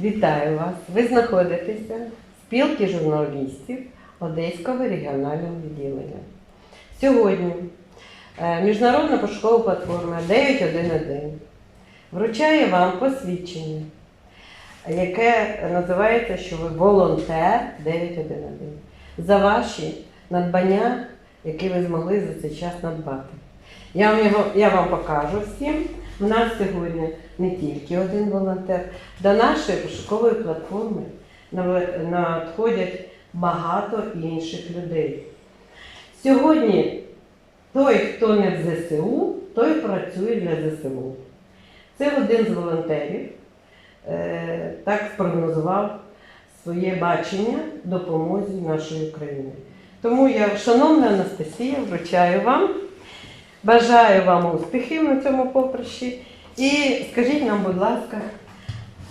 Вітаю вас! Ви знаходитеся в спілці журналістів Одеського регіонального відділення. Сьогодні е, Міжнародна пошукова платформа 911 вручає вам посвідчення, яке називається, що ви волонтер 911 за ваші надбання, які ви змогли за цей час надбати. Я вам, його, я вам покажу всім. У нас сьогодні не тільки один волонтер. До нашої пошукової платформи надходять багато інших людей. Сьогодні той, хто не в ЗСУ, той працює для ЗСУ. Це один з волонтерів е, так спрогнозував своє бачення допомозі нашої України. Тому я, шановна Анастасія, вручаю вам, бажаю вам успіхів на цьому поприщі. І скажіть нам, будь ласка,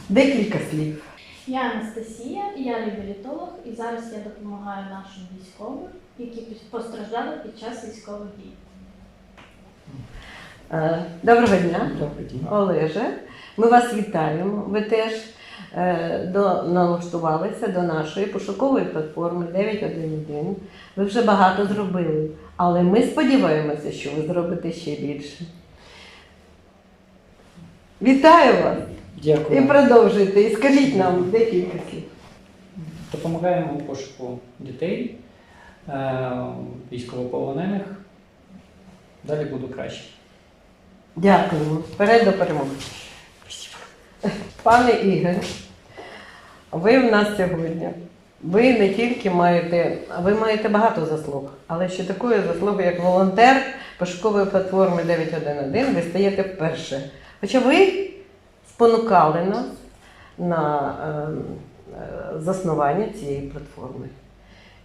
декілька слів. Я Анастасія, я реабілітолог і зараз я допомагаю нашим військовим, які постраждали під час військових дій. Е, Доброго дня. Добрий день. Олеже, ми вас вітаємо. Ви теж до, налаштувалися до нашої пошукової платформи 911. Ви вже багато зробили, але ми сподіваємося, що ви зробите ще більше. Вітаю вас Дякую. і продовжуйте. І скажіть нам декілька слів. Допомагаємо у пошуку дітей, е, військовополонених. Далі буду краще. Дякуємо. Вперед до перемоги. Пане Ігор, ви в нас сьогодні. Ви не тільки маєте, ви маєте багато заслуг, але ще такої заслуги, як волонтер пошукової платформи 911, ви стаєте вперше. Хоча ви спонукали нас на ем, е, заснування цієї платформи.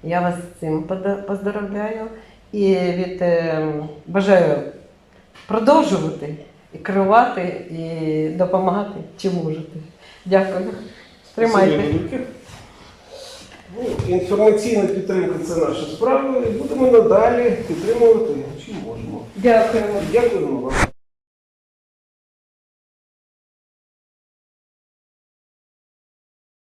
Я вас з цим поздоровляю і від, ем, бажаю продовжувати керувати, і допомагати, чи можете. Дякую. Тримайте. Ну, інформаційна підтримка це наша справа, і будемо надалі підтримувати, чим можемо. Дякуємо. Дякуємо вам.